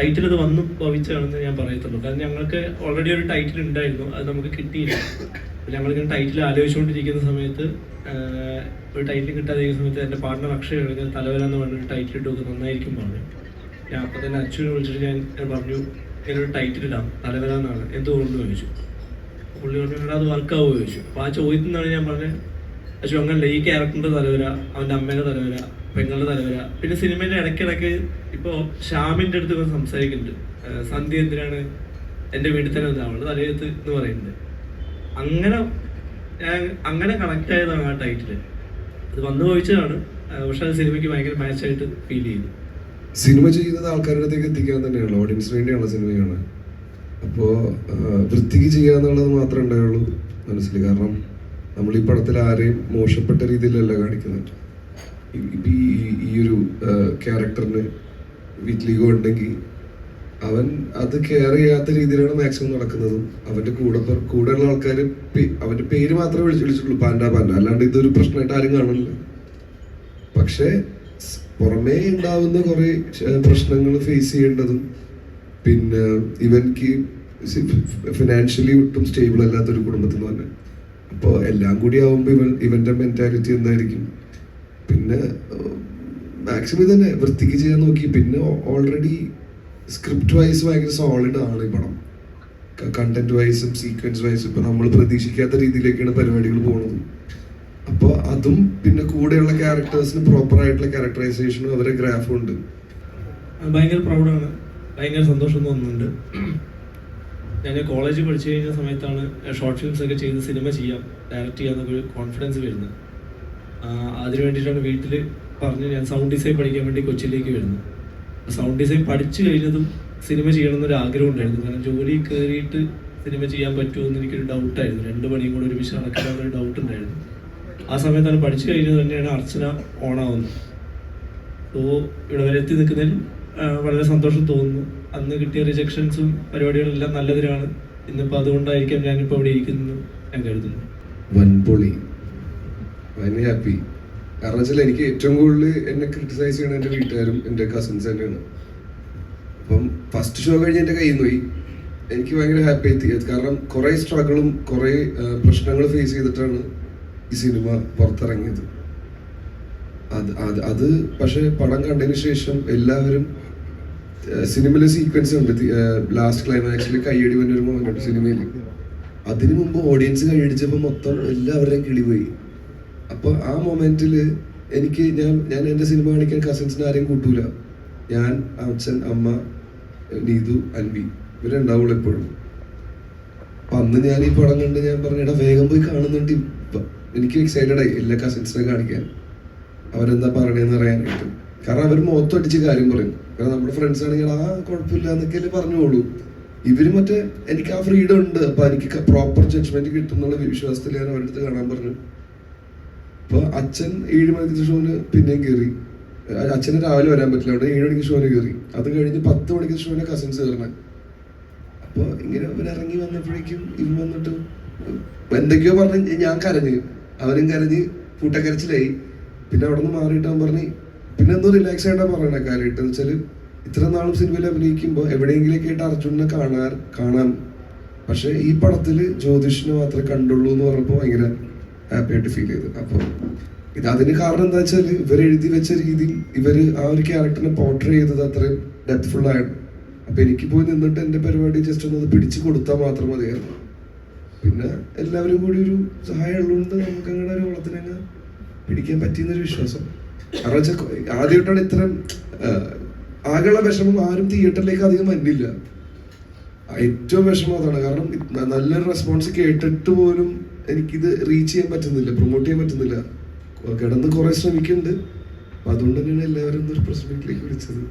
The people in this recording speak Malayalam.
ടൈറ്റിൽ ഇത് വന്നു ഭവിച്ചാണെന്ന് ഞാൻ പറയത്തുള്ളൂ. കാരണം ഞങ്ങൾക്ക് ഓൾറെഡി ഒരു ടൈറ്റിൽ ഉണ്ടായിരുന്നു. അത് നമുക്ക് കിട്ടിയില്ല. ഞങ്ങളിങ്ങനെ ടൈറ്റിൽ ആലോചിച്ചുകൊണ്ടിരിക്കുന്ന സമയത്ത് ഒരു ടൈറ്റിൽ കിട്ടാതിരിക്കുന്ന സമയത്ത് എന്റെ പാർട്ണർ അക്ഷയ തലവര എന്ന് പറഞ്ഞൊരു ടൈറ്റിൽ ഇട്ട് നോക്ക് നന്നായിരിക്കും പറഞ്ഞു. ഞാൻ അപ്പം തന്നെ അച്ഛനെ വിളിച്ചിട്ട് ഞാൻ ഞാൻ പറഞ്ഞു എന്നൊരു ടൈറ്റിൽ ഇടാം. തലവര എന്തുകൊണ്ട് ചോദിച്ചു. പുള്ളി പറഞ്ഞു അത് വർക്കാവുമോ ചോദിച്ചു. അപ്പോൾ ആ ചോദ്യത്തിൽ നിന്നാണ് ഞാൻ പറഞ്ഞത് അങ്ങനെ ഈ ക്യാരക്ടറിന്റെ തലവര അവന്റെ അമ്മേന്റെ തലവര പെങ്ങളുടെ തലവര. പിന്നെ സിനിമയുടെ ഇടയ്ക്കിടയ്ക്ക് ഇപ്പോ ഷ്യാമിന്റെ അടുത്ത് ഇവർ സംസാരിക്കുന്നുണ്ട് സന്ധ്യ എന്തിനാണ് എന്റെ വീട്ടിൽ തന്നെ അവളുടെ തലയത്ത് എന്ന് പറയുന്നുണ്ട്. അങ്ങനെ ഞാൻ അങ്ങനെ കണക്ട് ആയതാണ് ആ ടൈറ്റിൽ അത് വന്നു ചോദിച്ചതാണ് പക്ഷെ അത് സിനിമയ്ക്ക് ഭയങ്കര മാച്ചായിട്ട് ഫീൽ ചെയ്തു. സിനിമ ചെയ്യുന്നത് ആൾക്കാരുടെ അടുത്തേക്ക് എത്തിക്കാൻ തന്നെയാണ് ഓഡിയൻസിന് വേണ്ടിയുള്ള സിനിമയാണ് അപ്പോൾ വൃത്തിക്ക് ചെയ്യുക എന്നുള്ളത് മാത്രമേ ഉണ്ടായുള്ളൂ മനസ്സിൽ. കാരണം നമ്മൾ ഈ പടത്തിൽ ആരെയും മോശപ്പെട്ട രീതിയിലല്ല കാണിക്കുന്നത്. ഈ- ഈ ഒരു ക്യാരക്ടറിന് വീട്ടിലേക്ക് ഉണ്ടെങ്കിൽ അവൻ അത് കെയർ ചെയ്യാത്ത രീതിയിലാണ് മാക്സിമം നടക്കുന്നതും. അവന്റെ കൂടെ കൂടെയുള്ള ആൾക്കാർ അവന്റെ പേര് മാത്രമേ വിളിച്ചു വിളിച്ചിട്ടുള്ളൂ. Panda panda. അല്ലാണ്ട് ഇതൊരു പ്രശ്നമായിട്ട് ആരും കാണില്ല പക്ഷേ പുറമേ ഉണ്ടാവുന്ന കുറേ പ്രശ്നങ്ങൾ ഫേസ് ചെയ്യേണ്ടതും പിന്നെ ഇവൻക്ക് ഫിനാൻഷ്യലി ഒട്ടും സ്റ്റേബിൾ അല്ലാത്തൊരു കുടുംബത്തിൽ നിന്ന് തന്നെ. അപ്പോൾ എല്ലാം കൂടി ആവുമ്പോൾ ഇവൻ ഇവന്റെ മെന്റാലിറ്റി എന്തായിരിക്കും? പിന്നെ മാക്സിമം തന്നെ വൃത്തിക്ക് ചെയ്യാൻ നോക്കി. പിന്നെ ഓൾറെഡി സ്ക്രിപ്റ്റ് വൈസ് ഭയങ്കര സോളിഡ് ആണ് ഈ പടം. കണ്ടന്റ് വൈസും സീക്വൻസ് വൈസും ഇപ്പം നമ്മൾ പ്രതീക്ഷിക്കാത്ത രീതിയിലേക്കാണ് പരിപാടികൾ പോകുന്നത് അപ്പോൾ അതും പിന്നെ കൂടെയുള്ള ക്യാരക്ടേഴ്സിന് പ്രോപ്പർ ആയിട്ടുള്ള ക്യാരക്ടറൈസേഷനും അവരെ ഗ്രാഫും ഉണ്ട്. ഭയങ്കര പ്രൗഡാണ് ഭയങ്കര സന്തോഷം തോന്നുന്നുണ്ട്. ഞാൻ കോളേജിൽ പഠിച്ചു കഴിഞ്ഞ സമയത്താണ് ഷോർട്ട് ഫിലിംസ് ഒക്കെ ചെയ്ത് സിനിമ ചെയ്യാം ഡയറക്റ്റ് ചെയ്യാമെന്നൊക്കെ ഒരു കോൺഫിഡൻസ് വരുന്നത്. അതിന് വേണ്ടിയിട്ടാണ് വീട്ടിൽ പറഞ്ഞ് ഞാൻ സൗണ്ട് ഡിസൈൻ പഠിക്കാൻ വേണ്ടി കൊച്ചിയിലേക്ക് വരുന്നത്. സൗണ്ട് ഡിസൈൻ പഠിച്ചു കഴിഞ്ഞതും സിനിമ ചെയ്യണമെന്നൊരു ആഗ്രഹം ഉണ്ടായിരുന്നു. കാരണം ജോലി കയറിയിട്ട് സിനിമ ചെയ്യാൻ പറ്റുമോ എന്ന് എനിക്കൊരു ഡൗട്ടായിരുന്നു രണ്ട് പണിയും കൂടെ ഒരുമിച്ച് ഒരു ഡൗട്ട് ഉണ്ടായിരുന്നു. ആ സമയത്താണ് പഠിച്ചു കഴിഞ്ഞത് തന്നെയാണ് അർച്ചന ഓണാവുന്നത് സോ ഇവിടെ വരെ എത്തി നിൽക്കുന്നതിൽ വളരെ സന്തോഷം തോന്നുന്നു. അന്ന് കിട്ടിയ റിജക്ഷൻസും പരിപാടികളെല്ലാം നല്ലതിനാണ്. ഇന്നിപ്പോൾ അതുകൊണ്ടായിരിക്കാം ഞാനിപ്പോൾ ഇവിടെ ഇരിക്കുന്നു ഞാൻ കരുതുന്നു. വൻപൊളി. ഭയങ്കര ഹാപ്പി കാരണം വെച്ചാൽ എനിക്ക് ഏറ്റവും കൂടുതൽ എന്നെ ക്രിട്ടിസൈസ് ചെയ്യണ എന്റെ വീട്ടുകാരും എന്റെ കസിൻസ് തന്നെയാണ്. അപ്പം ഫസ്റ്റ് ഷോ കഴിഞ്ഞ് എന്റെ കയ്യിൽ നിന്ന് പോയി എനിക്ക് ഭയങ്കര ഹാപ്പി ആയി. കാരണം കുറേ സ്ട്രഗിളും കുറേ പ്രശ്നങ്ങൾ ഫേസ് ചെയ്തിട്ടാണ് ഈ സിനിമ പുറത്തിറങ്ങിയത്. അത് അത് അത് പക്ഷെ പടം കണ്ടതിന് ശേഷം എല്ലാവരും സിനിമയിലെ സീക്വൻസ് ഉണ്ട് ലാസ്റ്റ് ക്ലൈമാക്സിൽ കൈയടി വന്ന ഒരു സിനിമയിൽ അതിനു മുമ്പ് ഓഡിയൻസ് കൈയടിച്ചപ്പോൾ മൊത്തം എല്ലാവരുടെയും കിളി പോയി. അപ്പൊ ആ മൊമെന്റിൽ എനിക്ക് ഞാൻ ഞാൻ എന്റെ സിനിമ കാണിക്കാൻ കസിൻസിനെ ആരെയും കൂട്ടൂല. ഞാൻ അച്ഛൻ അമ്മ നീതു അൻവി ഇവരുണ്ടാവുള്ളൂ എപ്പോഴും. അപ്പൊ അന്ന് ഞാൻ ഈ പടം കണ്ട് ഞാൻ പറഞ്ഞു എടാ വേഗം പോയി കാണുന്നുണ്ട്. ഇപ്പം എനിക്ക് എക്സൈറ്റഡ് ആയി എല്ലാ കസിൻസിനെ കാണിക്കാൻ. അവരെന്താ പറയണേന്ന് അറിയാനായിട്ട്. കാരണം അവർ മൊത്തം അടിച്ച് കാര്യം പറയും. കാരണം നമ്മുടെ ഫ്രണ്ട്സ് ആണെങ്കിൽ ആ കുഴപ്പമില്ല എന്നൊക്കെ പറഞ്ഞോളൂ. ഇവർ മറ്റേ എനിക്ക് ആ ഫ്രീഡം ഉണ്ട് അപ്പൊ എനിക്ക് പ്രോപ്പർ ജഡ്ജ്മെന്റ് കിട്ടുന്നുള്ള വിശ്വാസത്തിൽ ഞാൻ അവരുടെ അടുത്ത് കാണാൻ പറഞ്ഞു. അപ്പൊ അച്ഛൻ ഏഴ് മണിക്ക് ഷോന് പിന്നെയും കയറി അച്ഛന് രാവിലെ വരാൻ പറ്റില്ല അവിടെ ഏഴ് മണിക്ക് ഷോന് കയറി അത് കഴിഞ്ഞ് പത്ത് മണിക്ക് ഷോന് കസിൻസ് കയറണേ അപ്പൊ ഇങ്ങനെ ഇറങ്ങി വന്നപ്പോഴേക്കും ഇവൻ വന്നിട്ട് എന്തൊക്കെയോ പറഞ്ഞ് ഞാൻ കരഞ്ഞ്. അവനും കരഞ്ഞ് കൂട്ടക്കരച്ചിലായി പിന്നെ അവിടെ നിന്ന് മാറിയിട്ട് അവൻ പറഞ്ഞ് പിന്നെ എന്തോ റിലാക്സ് ആയിട്ടാ പറയണേ കാര്യമായിട്ട് വെച്ചാൽ ഇത്ര നാളും സിനിമയിൽ അഭിനയിക്കുമ്പോൾ എവിടെയെങ്കിലൊക്കെ ആയിട്ട് അർജുനെ കാണാൻ കാണാൻ. പക്ഷേ ഈ പടത്തിൽ ജ്യോതിഷിനെ മാത്രമേ കണ്ടുള്ളൂ എന്ന് പറഞ്ഞപ്പോൾ ഭയങ്കര ഹാപ്പി ആയിട്ട് ഫീൽ ചെയ്തു. അപ്പോൾ ഇത് അതിന് കാരണം എന്താ വെച്ചാൽ ഇവർ എഴുതി വെച്ച രീതി ഇവർ ആ ഒരു ക്യാരക്ടറിനെ പോർട്രേ ചെയ്തത് അത്രയും ഡെപ്ത്ഫുൾ ആയിട്ട് അപ്പോൾ എനിക്ക് പോയി നിന്നിട്ട് എന്റെ പരിപാടി ജസ്റ്റ് ഒന്ന് പിടിച്ചു കൊടുത്താൽ മാത്രം മതിയായിരുന്നു. പിന്നെ എല്ലാവരും കൂടി ഒരു സഹായം ഉള്ളതുകൊണ്ട് നമുക്ക് അങ്ങനെ ഒരു വളത്തിനങ്ങ് പിടിക്കാൻ പറ്റിയെന്നൊരു വിശ്വാസം. കാരണം വെച്ചാൽ ആദ്യമായിട്ടാണ് ഇത്തരം ആകെയുള്ള വിഷമം ആരും തിയേറ്ററിലേക്ക് അധികം വന്നില്ല. ഏറ്റവും വിഷമം അതാണ്. കാരണം നല്ലൊരു റെസ്പോൺസ് കേട്ടിട്ട് പോലും എനിക്കിത് റീച്ച് ചെയ്യാൻ പറ്റുന്നില്ല പ്രൊമോട്ട് ചെയ്യാൻ പറ്റുന്നില്ല. കിടന്ന് കുറേ ശ്രമിക്കുന്നുണ്ട്. അപ്പം അതുകൊണ്ട് തന്നെയാണ് എല്ലാവരും ഒരു പ്രശ്നത്തിലേക്ക് വിളിച്ചത്.